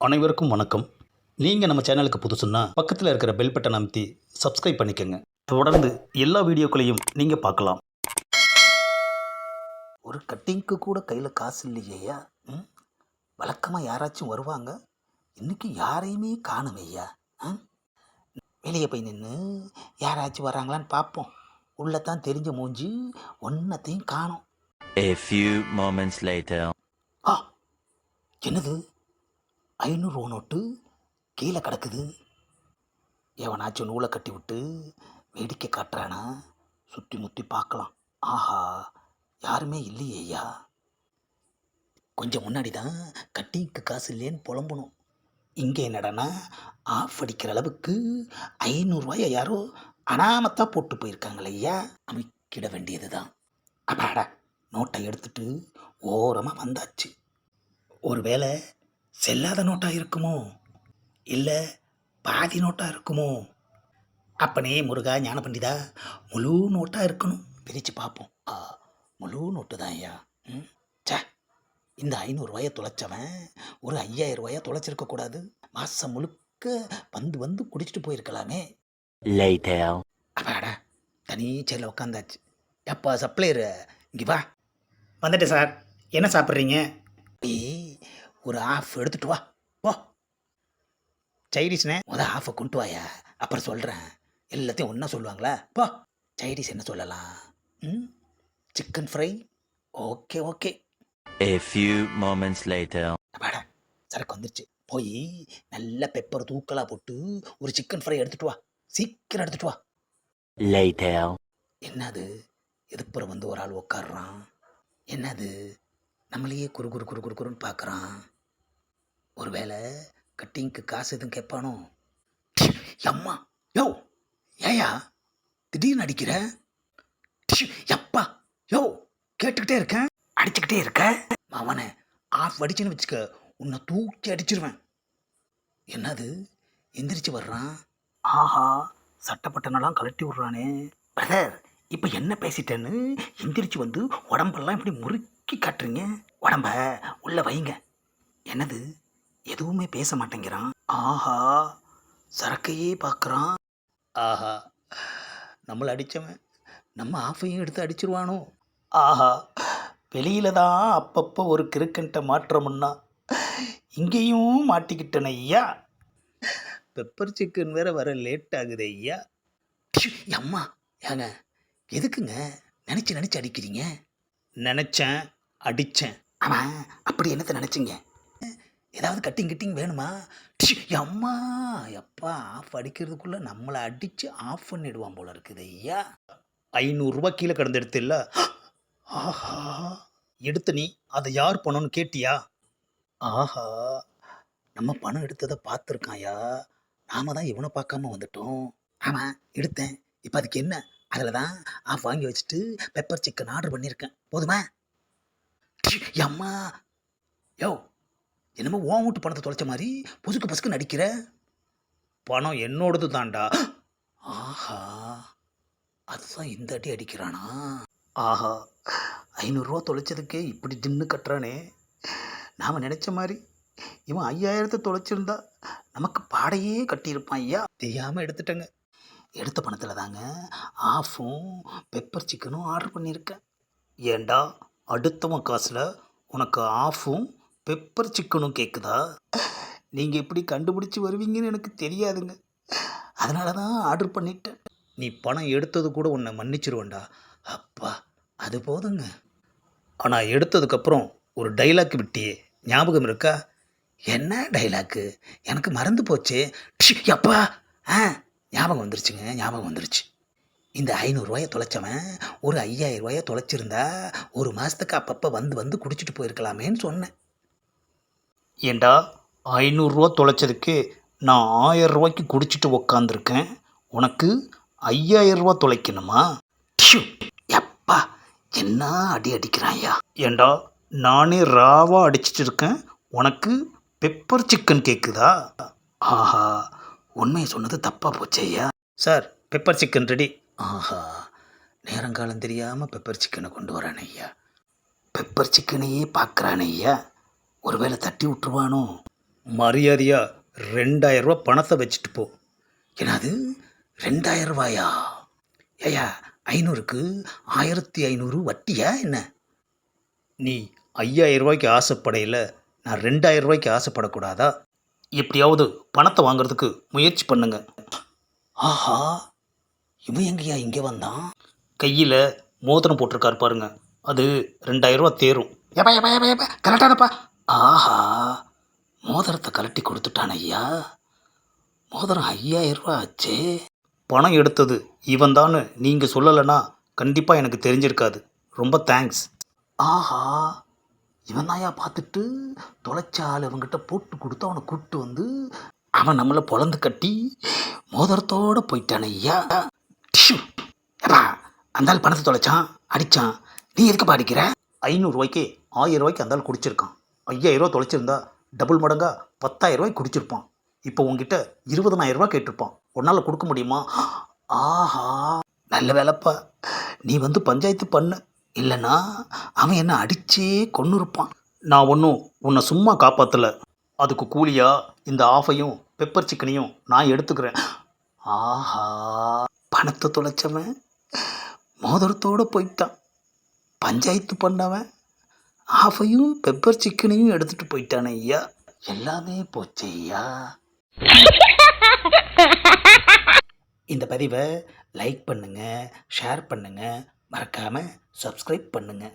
அனைவருக்கும் வணக்கம். நீங்கள் நம்ம சேனலுக்கு புதுசுன்னா பக்கத்தில் இருக்கிற பெல் பட்டனை அமைத்தி சப்ஸ்கிரைப் பண்ணிக்கோங்க. தொடர்ந்து எல்லா வீடியோக்களையும் நீங்கள் பார்க்கலாம். ஒரு கட்டிங்க்கு கூட கையில் காசு இல்லையா ம்? வழக்கமாக யாராச்சும் வருவாங்க? இன்னைக்கு யாரையுமே காணுமையா வெளியே போய் நின்று யாராச்சும் வராங்களான்னு பார்ப்போம். உள்ளத்தான் தெரிஞ்ச மூஞ்சி ஒன்றத்தையும் காணோம். A few moments later. ஆ என்னது? ஐநூறுரூவா நோட்டு கீழே கிடக்குது. எவனாச்சும் நூலை கட்டி விட்டு வேடிக்கை காட்டுறானா? சுற்றி முற்றி பார்க்கலாம். ஆஹா யாருமே இல்லையே ஐயா. கொஞ்சம் முன்னாடி தான் கட்டிங்க்கு காசு இல்லைன்னு புலம்பணும். இங்கே என்னடனா ஆஃப் அடிக்கிற அளவுக்கு ஐநூறுரூவாயை யாரோ அனாமத்தான் போட்டு போயிருக்காங்களே ஐயா. அமைக்கிட வேண்டியது தான். அப்பாடா நோட்டை எடுத்துட்டு ஓரமாக வந்தாச்சு. ஒருவேளை செல்லாத நோட்டாக இருக்குமோ? இல்லை பாதி நோட்டாக இருக்குமோ? அப்பனே முருகா ஞான பண்டிதா முழு நோட்டாக இருக்கணும். பிரித்து பார்ப்போம் ஆ முழு நோட்டு தான் ஐயா. ம் சே இந்த ஐநூறுரூவாயை தொலைச்சவன் ஒரு ஐயாயிரம் ரூபாயை தொலைச்சிருக்கக்கூடாது மாதம் முழுக்க வந்து வந்து குடிச்சிட்டு போயிருக்கலாமே. அப்பாடா தனி சேரில் உட்காந்தாச்சு எப்பா சப்ளையரு இங்கே வா. வந்துட்டேன் சார். என்ன சாப்பிட்றீங்க? ஏய் ஒரு ஆஃப் எடுத்துட்டு வா. போ. சைடிஷ்னே முத ஆஃபை கொண்டு வாயா. அப்புறம் சொல்கிறேன் எல்லாத்தையும் ஒன்றா சொல்லுவாங்களா? போ. சைடிஷ் என்ன சொல்லலாம்? ம்? Chicken fry okay okay A few moments later. அப்பாடா சரக்கு வந்துருச்சு. போய் நல்ல பெப்பர் தூக்கலாக போட்டு ஒரு சிக்கன் ஃப்ரை எடுத்துட்டு வா. சீக்கிரம் எடுத்துட்டு வா. Later. என்னது? எதுப்புறம் வந்து ஒரு ஆள் உக்காடுறான் என்னது? நம்மளையே குறு குறு குறு குறுன்னு பார்க்குறான் ஒருவேளை கட்டிங்க்கு காசு எதுவும் கேட்பானோ? அம்மா யோ ஏயா திடீர்னு அடிக்கிற? எப்பா யோ கேட்டுக்கிட்டே இருக்கேன். அடிச்சுக்கிட்டே இருக்க? அவனை ஆஃப் அடிச்சுன்னு வச்சுக்க உன்னை தூக்கி அடிச்சிருவேன். என்னது? எந்திரிச்சு வர்றான்? ஆஹா சட்டப்பட்டனெல்லாம் கழட்டி விட்றானே. பிரதர் இப்போ என்ன பேசிட்டேன்னு? எந்திரிச்சு வந்து உடம்பெல்லாம் இப்படி முறுக்கி காட்டுறீங்க. உடம்ப உள்ள வைங்க. என்னது? எதுவுமே பேச மாட்டேங்கிறான். ஆஹா சரக்கையே பார்க்குறான். ஆஹா நம்மளை அடித்தவன் நம்ம ஆஃபையும் எடுத்து அடிச்சிருவானோ? ஆஹா வெளியில தான் அப்பப்போ ஒரு கிறுக்கன்ட்ட மாற்றமுன்னா இங்கேயும் மாட்டிக்கிட்டன ஐயா. பெப்பர் சிக்கன் வேற வர லேட் ஆகுது ஐயா. அம்மா ஏங்க எதுக்குங்க? நினச்சி நினச்சி அடிக்கிறீங்க? நினச்சேன் அடித்தேன் ஆமாம் அப்படி என்னத்தை நினச்சிங்க? ஏதாவது கட்டிங் கட்டிங் வேணுமா? அம்மா எப்பா ஆஃப் அடிக்கிறதுக்குள்ளே நம்மளை அடித்து ஆஃப் பண்ணிடுவான் போல இருக்குது ஐயா. ஐநூறுரூவா கீழே கடந்து எடுத்தில்ல ஆஹா. எடுத்து நீ அதை யார் பணம்னு கேட்டியா? ஆஹா. நம்ம பணம் எடுத்ததை பார்த்துருக்காயா நாம தான் இவனை பார்க்காம வந்துட்டோம். ஆமாம் எடுத்தேன். இப்போ அதுக்கு என்ன? அதில் தான் ஆஃப் வாங்கி வச்சுட்டு பெப்பர் சிக்கன் ஆர்டர் பண்ணியிருக்கேன். போதுமா? அம்மா. யோ என்னமோ ஓன் வீட்டு பணத்தை தொலைச்ச மாதிரி பொசுக்கு பசுக்கு நடிக்கிற? பணம் என்னோடது தாண்டா ஆஹா அதுதான் இந்த அடி அடிக்கிறானா? ஆஹா ஐநூறுரூவா தொலைச்சதுக்கே இப்படி தின்னு கட்டுறானே. நாம் நினச்ச மாதிரி இவன் ஐயாயிரத்தை தொலைச்சிருந்தா நமக்கு பாடையே கட்டியிருப்பான் ஐயா. தெரியாமல் எடுத்துட்டேங்க. எடுத்த பணத்தில் தாங்க ஆஃபும் பெப்பர் சிக்கனும் ஆர்டர் பண்ணியிருக்கேன். ஏண்டா அடுத்தவன் காசில் உனக்கு ஆஃபும் பெப்பர் சிக்கனும் கேட்குதா நீங்கள் எப்படி கண்டுபிடிச்சி வருவீங்கன்னு எனக்கு தெரியாதுங்க. அதனால தான் ஆர்டர் பண்ணிட்டேன். நீ பணம் எடுத்தது கூட உன்னை மன்னிச்சிருவேன்டா. அப்பா அது போதுங்க. ஆனால் எடுத்ததுக்கப்புறம் ஒரு டைலாக் விட்டியே. ஞாபகம் இருக்கா? என்ன டைலாக்கு எனக்கு மறந்து போச்சு. அப்பா! ஆ ஞாபகம் வந்துருச்சுங்க ஞாபகம் வந்துருச்சு. இந்த ஐநூறுரூவாயை தொலைச்சவன் ஒரு ஐயாயிரம் ரூபாயை தொலைச்சிருந்தா ஒரு மாதத்துக்கு அப்பப்போ வந்து வந்து குடிச்சிட்டு போயிருக்கலாமேன்னு சொன்னேன். ஏண்டா ஐநூறுரூவா தொலைச்சதுக்கு நான் ஆயிரம் ரூபாய்க்கு குடிச்சிட்டு உக்காந்துருக்கேன். உனக்கு ஐயாயிரரூவா தொலைக்கணுமா? ப்ஷு, எப்பா என்ன அடி அடிக்கிறாயா ஏண்டா நானே ராவாக அடிச்சிட்டு இருக்கேன் உனக்கு பெப்பர் சிக்கன் கேட்குதா ஆஹா உண்மையை சொன்னது தப்பாக போச்சேயா சார் பெப்பர் சிக்கன் ரெடி ஆஹா நேரங்காலம் தெரியாமல் பெப்பர் சிக்கனை கொண்டு வரானே ஐயா பெப்பர் சிக்கனையே பார்க்குறானே ஐயா ஒருவேளை தட்டி விட்டுருவானோ? மரியாதையாக ரெண்டாயிரம் பணத்தை வச்சுட்டு போ. என்னது? ரெண்டாயிரம் ரூபாயா? ஏயா ஐநூறுக்கு ஆயிரத்தி ஐநூறு வட்டியா என்ன? நீ ஐயாயிரம் ரூபாய்க்கு ஆசைப்படையில் நான் ரெண்டாயிரம் ரூபாய்க்கு ஆசைப்படக்கூடாதா? எப்படியாவது பணத்தை வாங்குறதுக்கு முயற்சி பண்ணுங்க. ஆஹா இவன் எங்கேயா இங்கே வந்தான்? கையில் மோதிரம் போட்டிருக்காரு பாருங்க. அது ரெண்டாயிரம் ரூபா தேரும். ஏப்பா ஏப்பா ஏப்பா ஏப்பா கரெக்டானப்பா ஆஹா மோதிரத்தை கலட்டி கொடுத்துட்டான் ஐயா. மோதிரம் ஐயாயிரம் ரூபா ஆச்சே. பணம் எடுத்தது இவன் தான்னு நீங்கள் சொல்லலைன்னா கண்டிப்பாக எனக்கு தெரிஞ்சிருக்காது. ரொம்ப தேங்க்ஸ் ஆஹா இவன் தாயா பார்த்துட்டு தொலைச்ச ஆள் இவங்கிட்ட போட்டு கொடுத்து அவனை கூப்பிட்டு வந்து அவன் நம்மளை பொழந்து கட்டி மோதிரத்தோடு போயிட்டான் ஐயா. டிஷ்யூ ஏப்பா அந்த ஆள் பணத்தை தொலைச்சான் அடித்தான் நீ எதுக்குப்பா அடிக்கிற? ஐநூறுரூவாய்க்கு ஆயிரம் ரூபாய்க்கு அந்த ஆள் குடிச்சிருக்கான். ஐயாயிரம் தொலைச்சிருந்தா டபுள் மடங்கா பத்தாயிரம் குடிச்சிருப்பான். இப்போ உங்ககிட்ட இருபதனாயிரரூவா கேட்டிருப்பான். உன்னால் கொடுக்க முடியுமா? ஆஹா நல்ல வேலைப்பா. நீ வந்து பஞ்சாயத்து பண்ண. இல்லைன்னா அவன் என்ன அடிச்சே கொன்று இருப்பான் நான் ஒன்றும் உன்னை சும்மா காப்பாற்றலை அதுக்கு கூலியா இந்த ஆஃபையும் பெப்பர் சிக்கனையும் நான் எடுத்துக்கிறேன். ஆஹா பணத்தை தொலைச்சவன் மோதிரத்தோடு போயிட்டான். பஞ்சாயத்து பண்ணவன் ஆஃபையும் பெப்பர் சிக்கனையும் எடுத்துட்டு போயிட்டானே ஐயா. எல்லாமே போச்சு ஐயா. இந்த பதிவை லைக் பண்ணுங்கள் ஷேர் பண்ணுங்கள் மறக்காமல் சப்ஸ்கிரைப் பண்ணுங்கள்